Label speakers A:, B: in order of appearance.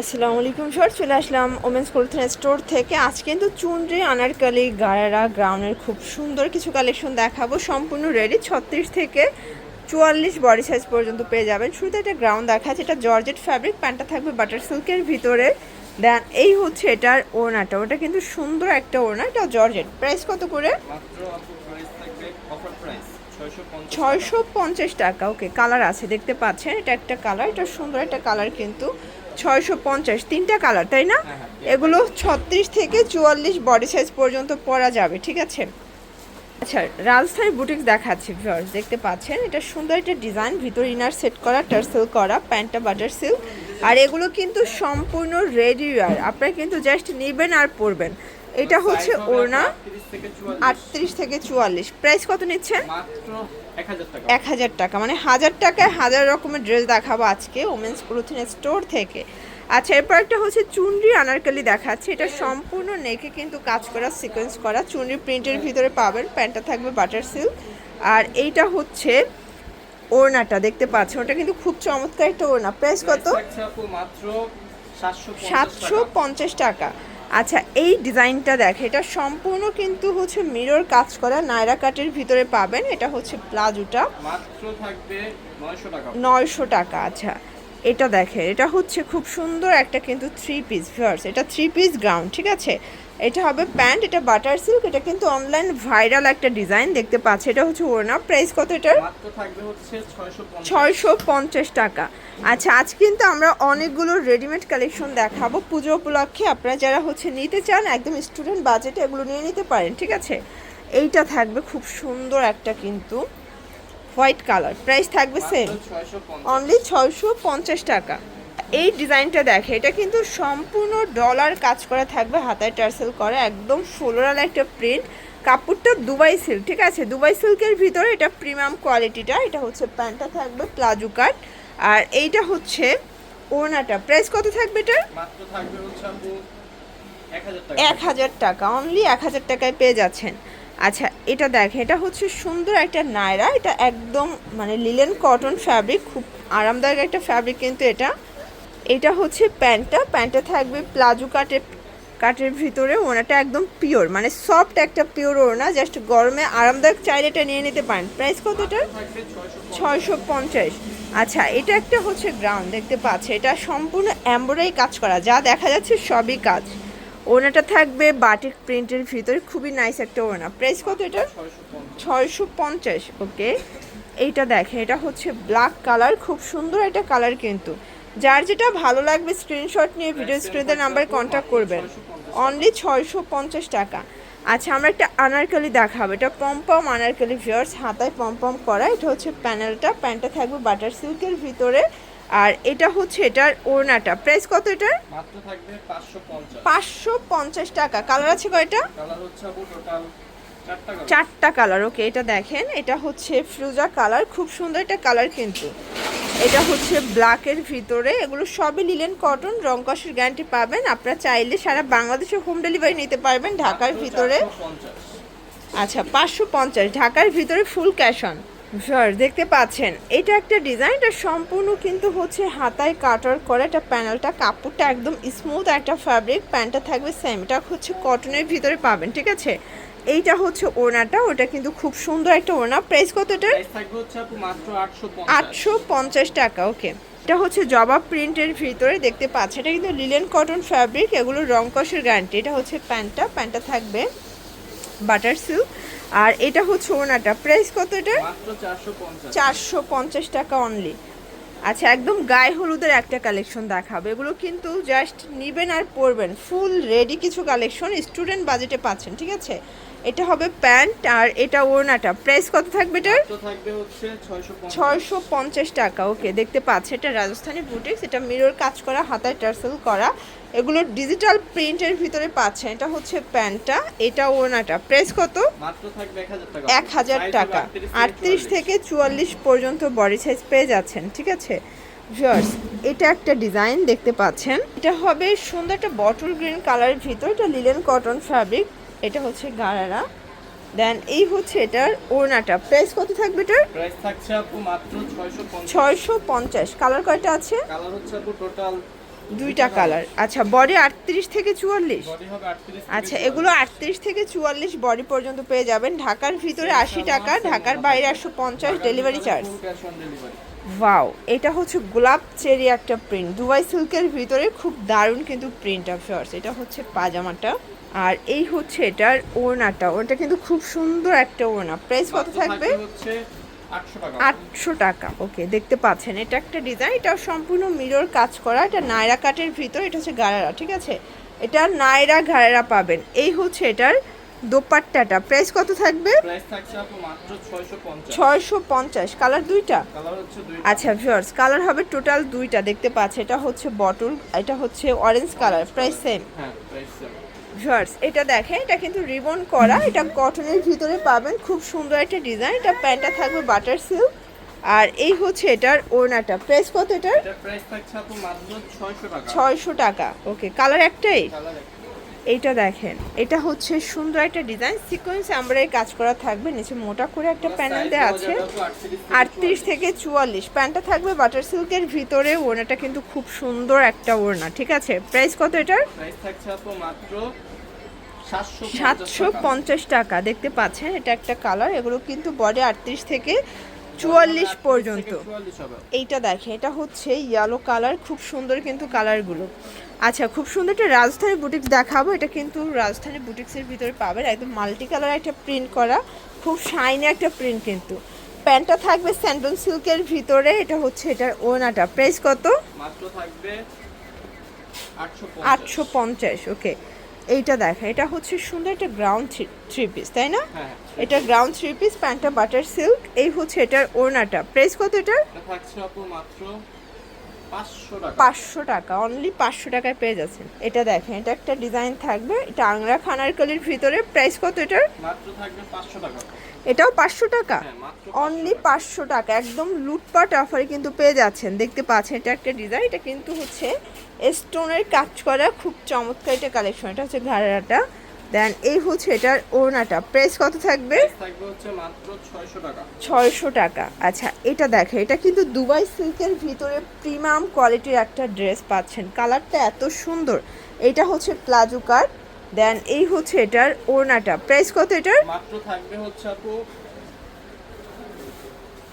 A: আসসালামু আলাইকুম স্যার চলে আসলাম ওমেন্স কোলথেন স্টোর থেকে। আজ কিন্তু চুনরি, আনারকালি, গারারা, গ্রাউনের খুব সুন্দর কিছু কালেকশন দেখাবো। সম্পূর্ণ রেডি ছত্রিশ থেকে চুয়াল্লিশ বডি সাইজ পর্যন্ত পেয়ে যাবেন। শুরুতে একটা গ্রাউন্ড দেখাচ্ছে এটা জর্জেট ফ্যাব্রিক প্যান্টটা থাকবে বাটার সিল্কের ভিতরে। দেন এই হচ্ছে এটার ওড়নাটা, ওটা কিন্তু সুন্দর একটা ওড়না এটা জর্জেট প্রাইস কত করে
B: মাত্র আপু প্রাইস থাকবে অফার প্রাইস 650
A: ছয়শো পঞ্চাশ টাকা। ওকে কালার আছে দেখতে পাচ্ছেন এটা একটা কালার এটা সুন্দর একটা কালার কিন্তু ছয়শো পঞ্চাশ তিনটা কালার তাই না?
B: হ্যাঁ,
A: এগুলো ছত্রিশ থেকে চুয়াল্লিশ বডি সাইজ পর্যন্ত পরা যাবে ঠিক আছে? আচ্ছা রাজস্থানী বুটিক্স দেখাচ্ছি ভিউয়ার্স দেখতে পাচ্ছেন এটা সুন্দর একটা ডিজাইন ভিতর ইনার সেট করা টার্সেল করা প্যান্টটা বাটার সিল্ক আর এগুলো কিন্তু সম্পূর্ণ রেডি ওয়ার আপনারা কিন্তু জাস্ট নেবেন আর পরবেন। এটা হচ্ছে ওড়না
B: 38 থেকে 44
A: আটত্রিশ থেকে চুয়াল্লিশ। প্রাইস কত নিচ্ছেন?
B: মাত্র 1000 টাকা।
A: এক হাজার টাকা। মানে হাজার টাকায় হাজার রকমের ড্রেস দেখাবো আজকে ওমেন্স ক্লোথিং স্টোর থেকে। আচ্ছা এরপর একটা হচ্ছে চুনরি আনারকালি দেখাচ্ছে। এটা সম্পূর্ণ নেকে কিন্তু কাজ করা সিকোয়েন্স করা। চুনরি প্রিন্টের ভিতরে পাবেন। প্যান্টটা থাকবে বাটার সিল্ক আর এইটা হচ্ছে ওড়নাটা দেখতে পাচ্ছেন? ওটা কিন্তু খুব চমৎকার একটা ওড়না। প্রাইস কত?
B: Price থাকছে আপু মাত্র 750
A: সাতশো পঞ্চাশ টাকা। আচ্ছা এই ডিজাইনটা দেখ এটা সম্পূর্ণ কিন্তু হচ্ছে মিরর কাজ করা নায়রা কাটের ভিতরে পাবেন এটা হচ্ছে প্লাজোটা।
B: মাত্র থাকবে 900 টাকা।
A: নয়শো টাকা আচ্ছা। এটা দেখে এটা হচ্ছে খুব সুন্দর একটা কিন্তু থ্রি পিস ভিউয়ার্স এটা থ্রি পিস গ্রাউন্ড ঠিক আছে? এটা হবে প্যান্ট এটা বাটার সিল্ক এটা কিন্তু অনলাইন ভাইরাল একটা ডিজাইন দেখতে পাচ্ছে। এটা হচ্ছে ওড়না প্রাইস কত এটার?
B: মাত্র থাকবে হচ্ছে 650
A: ছয়শো পঞ্চাশ টাকা। আচ্ছা আজ কিন্তু আমরা অনেকগুলো রেডিমেড কালেকশন দেখাবো। পুজো উপলক্ষে আপনারা যারা হচ্ছে নিতে চান একদম স্টুডেন্ট বাজেটে এগুলো নিয়ে নিতে পারেন ঠিক আছে? এইটা থাকবে খুব সুন্দর একটা কিন্তু হোয়াইট কালার। প্রাইস থাকবে সেম অনলি ছয়শো পঞ্চাশ টাকা। এই ডিজাইনটা দেখে এটা কিন্তু সম্পূর্ণ ডলার কাজ করা থাকবে হাতায় টার্সেল করা একদম ফ্লোরাল একটা প্রিন্ট কাপড়টা দুবাই সিল্ক ঠিক আছে? দুবাই সিল্কের ভিতরে এটা প্রিমিয়াম কোয়ালিটিটা এটা হচ্ছে প্যান্টটা থাকবে প্লাজো কাট। আর এইটা হচ্ছে ওড়নাটা। প্রাইস কত থাকবে এটা
B: মাত্র থাকবে হচ্ছে আপু 1000 টাকা।
A: এক হাজার টাকা অনলি এক হাজার টাকায় পেয়ে যাচ্ছেন। আচ্ছা এটা দেখেন এটা হচ্ছে সুন্দর একটা নায়রা এটা একদম মানে লিলেন কটন ফ্যাব্রিক খুব আরামদায়ক একটা ফ্যাব্রিক কিন্তু এটা। এটা হচ্ছে প্যান্টটা। প্যান্টটা থাকবে প্লাজো কাটের কাটের ভিতরে। ওনাটা একদম পিওর মানে সফট একটা পিওর ওড়না। জাস্ট গরমে আরামদায়ক চাইলে এটা নিয়ে নিতে পারেন। প্রাইস কত এটার ছয়শো পঞ্চাশ। আচ্ছা এটা একটা হচ্ছে গ্রাউন্ড দেখতে পাচ্ছে। এটা সম্পূর্ণ এম্বরাই কাজ করা। যা দেখা যাচ্ছে সবই কাজ। ওনাটা থাকবে বাটিক প্রিন্টের ভিতরে। খুবই নাইস একটা ওনা প্রাইস কত এটা? ছয়শো পঞ্চাশ। ওকে, এইটা দেখেন। এটা হচ্ছে ব্ল্যাক কালার খুব সুন্দর একটা কালার কিন্তু। যার যেটা ভালো লাগবে স্ক্রিনশট নিয়ে ভিডিও স্ক্রিনের নাম্বারে কন্ট্যাক্ট করবেন। অনলি ছয়শো পঞ্চাশ টাকা। আচ্ছা আমরা একটা আনারকালি দেখাবো। এটা পম্পম আনারকালি ভিউয়ার্স হাতায় পম্পম করা। এটা হচ্ছে প্যানেলটা প্যান্টটা থাকবে বাটার সিল্কের ভিতরে। আর এটা হচ্ছে এটার ওড়নাটা। প্রাইস কত এটার?
B: মাত্র থাকবে 550
A: পাঁচশো পঞ্চাশ টাকা। কালার আছে কয়টা?
B: কালার হচ্ছে আপু টোটাল 4 টাকা
A: চারটা কালার ওকে এটা দেখেন। এটা হচ্ছে ফ্রুজা কালার খুব সুন্দর একটা কালার কিন্তু। এটা হচ্ছে ব্ল্যাকের ভিতরে। এগুলো সবই লিলেন কটন রং রংকসের গ্যারান্টি পাবেন। আপনারা চাইলে সারা বাংলাদেশে হোম ডেলিভারি নিতে পারবেন ঢাকার ভিতরে। আচ্ছা পাঁচশো পঞ্চাশ। ঢাকার ভিতরে ফুল ক্যাশ অন স্যার দেখতে পাচ্ছেন, এটা একটা ডিজাইন এটা সম্পূর্ণ কিন্তু হচ্ছে হাতায় কাটার করে। এটা প্যানেলটা কাপড়টা একদম স্মুথ একটা ফ্যাব্রিক প্যান্টটা থাকবে সেম এটা হচ্ছে কটনের ভিতরে পাবেন, ঠিক আছে? এইটা হচ্ছে ওড়নাটা ওটা কিন্তু খুব সুন্দর একটা ওড়না। প্রাইস কত এটার?
B: প্রাইস থাকবে হচ্ছে আপু মাত্র 850
A: আটশো পঞ্চাশ টাকা ওকে এটা হচ্ছে জবাব প্রিন্টের ভিতরে দেখতে পাচ্ছেন। এটা কিন্তু লিলেন কটন ফ্যাব্রিক এগুলো রং কষের গ্যারান্টি এটা হচ্ছে প্যান্টটা প্যান্টটা থাকবে বাটার সিল্ক আর এটা হচ্ছে ওনাটা প্রাইস কত এটা
B: মাত্র 450
A: চারশো পঞ্চাশ টাকা অনলি আচ্ছা একদম গায়ে হলুদের একটা কালেকশন দেখাবে। এগুলো কিন্তু জাস্ট নিবেন আর পরবেন। ফুল রেডি কিছু কালেকশন স্টুডেন্ট বাজেটে পাচ্ছেন ঠিক আছে? এটা হবে প্যান্ট আর এটা ওড়নাটা। প্রাইস কত থাকবে এটার?
B: তো থাকবে হচ্ছে 650
A: ছয়শো পঞ্চাশ টাকা ওকে দেখতে পাচ্ছে। এটা রাজস্থানী বুটিক্স এটা মিরর কাজ করা হাতায় টার্সেল করা। এগুলো ডিজিটাল প্রিন্টের ভিতরে পাচ্ছেন। এটা হচ্ছে প্যান্টটা এটা ওড়নাটা। প্রাইস কত?
B: মাত্র থাকবে 1000 টাকা।
A: এক হাজার টাকা।
B: 38
A: আটত্রিশ থেকে চুয়াল্লিশ পর্যন্ত বডি সাইজ পেয়ে যাচ্ছেন ঠিক আছে? ভিউয়ার্স এটা একটা ডিজাইন দেখতে পাচ্ছেন। এটা হবে সুন্দর একটা বটল গ্রিন কালারের ভিতর এটা লিলেন কটন ফ্যাব্রিক এটা হচ্ছে গারারা। দেন এই হচ্ছে এটার ওড়নাটা। প্রাইস কত থাকবে এটার?
B: প্রাইস থাকছে আপু মাত্র 650
A: ছয়শো পঞ্চাশ। কালার কয়টা আছে?
B: কালার হচ্ছে আপু টোটাল
A: দুইটা কালার আচ্ছা বডি আটত্রিশ থেকে চুয়াল্লিশ?
B: বডি হবে 38
A: আচ্ছা এগুলো আটত্রিশ থেকে চুয়াল্লিশ বডি পর্যন্ত পেয়ে যাবেন। ঢাকার ভিতরে আশি টাকা ঢাকার বাইরে একশো পঞ্চাশ ডেলিভারি চার্জ ওয়াও এটা হচ্ছে গোলাপ চেরি একটা প্রিন্ট দুবাই সিল্কের ভিতরে খুব দারুণ কিন্তু প্রিন্ট অফ শর্টস এটা হচ্ছে পাজামাটা। আর এই হচ্ছে এটার ওড়নাটা। ওটা কিন্তু খুব সুন্দর একটা ওড়না। প্রাইস কত থাকবে?
B: হচ্ছে 800 টাকা।
A: আটশো টাকা। ওকে দেখতে পাচ্ছেন এটা একটা ডিজাইন এটা সম্পূর্ণ মিরর কাজ করা এটা নায়রা কাটের ভিতর এটা হচ্ছে গারারা ঠিক আছে? এটা নায়রা ঘাড়েরা পাবেন। এই হচ্ছে এটার দোপাট্টাটা। প্রাইস কত থাকবে?
B: প্রাইস থাকছে আপু মাত্র 650
A: ছয়শো পঞ্চাশ। কালার দুইটা?
B: কালার হচ্ছে দুই
A: আচ্ছা ভিউয়ার্স কালার হবে টোটাল দুইটা। দেখতে পাচ্ছে এটা হচ্ছে বটল এটা হচ্ছে অরেঞ্জ কালার
B: হ্যাঁ প্রাইস সেম
A: ভিউয়ার্স এটা দেখেন এটা কিন্তু রিবন করা। এটা কটনের ভিতরে পাবেন। খুব সুন্দর একটা ডিজাইন। এটা প্যান্টটা থাকবে বাটার সিল্ক। আর এই হচ্ছে এটার ওড়নাটা। প্রাইস কত এটার?
B: এটা প্রাইস থাকছে আপু মাত্র 600 টাকা।
A: ছয়শো টাকা। ওকে কালার একটাই? এইটা দেখেন। এটা হচ্ছে সুন্দর একটা ডিজাইন। সিকোয়েন্স আমরা কাজ করা থাকবে। নিচে মোটা করে একটা প্যানেল দেওয়া আছে। আটত্রিশ থেকে চুয়াল্লিশ। প্যান্টটা থাকবে বাটার সিল্কের ভিতরে। ওড়নাটা কিন্তু খুব সুন্দর একটা ওড়না। ঠিক আছে? প্রাইস কত এটার?
B: প্রাইস থাকছে মাত্র 750
A: সাতশো পঞ্চাশ টাকা। দেখতে পাচ্ছেন এটা একটা কালার এগুলো কিন্তু বডি আটত্রিশ থেকে চুয়াল্লিশ
B: 38
A: পর্যন্ত।
B: থেকে 44 হবে
A: এইটা দেখে এটা হচ্ছে ইয়েলো কালার খুব সুন্দর কিন্তু কালারগুলো আচ্ছা খুব সুন্দর একটা রাজধানী বুটিক্স দেখাবো। এটা কিন্তু রাজস্থানী বুটিক্সের ভিতরে পাবেন একদম মাল্টি কালার একটা প্রিন্ট করা খুব শাইনি একটা প্রিন্ট কিন্তু। প্যান্টটা থাকবে স্যান্ডন সিল্কের ভিতরে এটা হচ্ছে এটার ওনাটা। প্রাইস কত?
B: মাত্র থাকবে 850
A: আটশো পঞ্চাশ ওকে এইটা দেখা এটা হচ্ছে সুন্দর একটা গ্রাউন্ড থ্রি পিস তাই না?
B: হ্যাঁ
A: এটা গ্রাউন্ড থ্রি পিস প্যান্টটা বাটার সিল্ক এই হচ্ছে এটার ওড়নাটা। প্রাইস কত এটার?
B: এটা থাকছে আপু মাত্র 500 টাকা।
A: পাঁচশো টাকা অনলি পাঁচশো টাকায় পেয়ে যাচ্ছেন। এটা দেখেন এটা একটা ডিজাইন থাকবে এটা আংরা খানারকলির ভিতরে। প্রাইস কত এটার?
B: মাত্র থাকবে 500 টাকা।
A: এটাও পাঁচশো টাকা?
B: হ্যাঁ
A: অনলি পাঁচশো টাকা। একদম লুটপাট অফারে কিন্তু পেয়ে যাচ্ছেন। দেখতে পাচ্ছেন এটা একটা ডিজাইন এটা কিন্তু হচ্ছে স্টোনের কাজ করা খুব চমৎকার এটা কালেকশন এটা হচ্ছে ঘাড়াটা। দেন এই হচ্ছে এটার ওড়নাটা। প্রাইস কত থাকবে?
B: থাকবে হচ্ছে মাত্র 600 টাকা।
A: ছয়শো টাকা। আচ্ছা এটা দেখে এটা কিন্তু দুবাই সিল্কের ভিতরে প্রিমিয়াম কোয়ালিটির একটা ড্রেস পাচ্ছেন। কালারটা এত সুন্দর। এটা হচ্ছে প্লাজো কাট। দেন এই হচ্ছে এটার ওড়নাটা। প্রাইস কত এটার?
B: মাত্র থাকবে হচ্ছে আপু 800 টাকা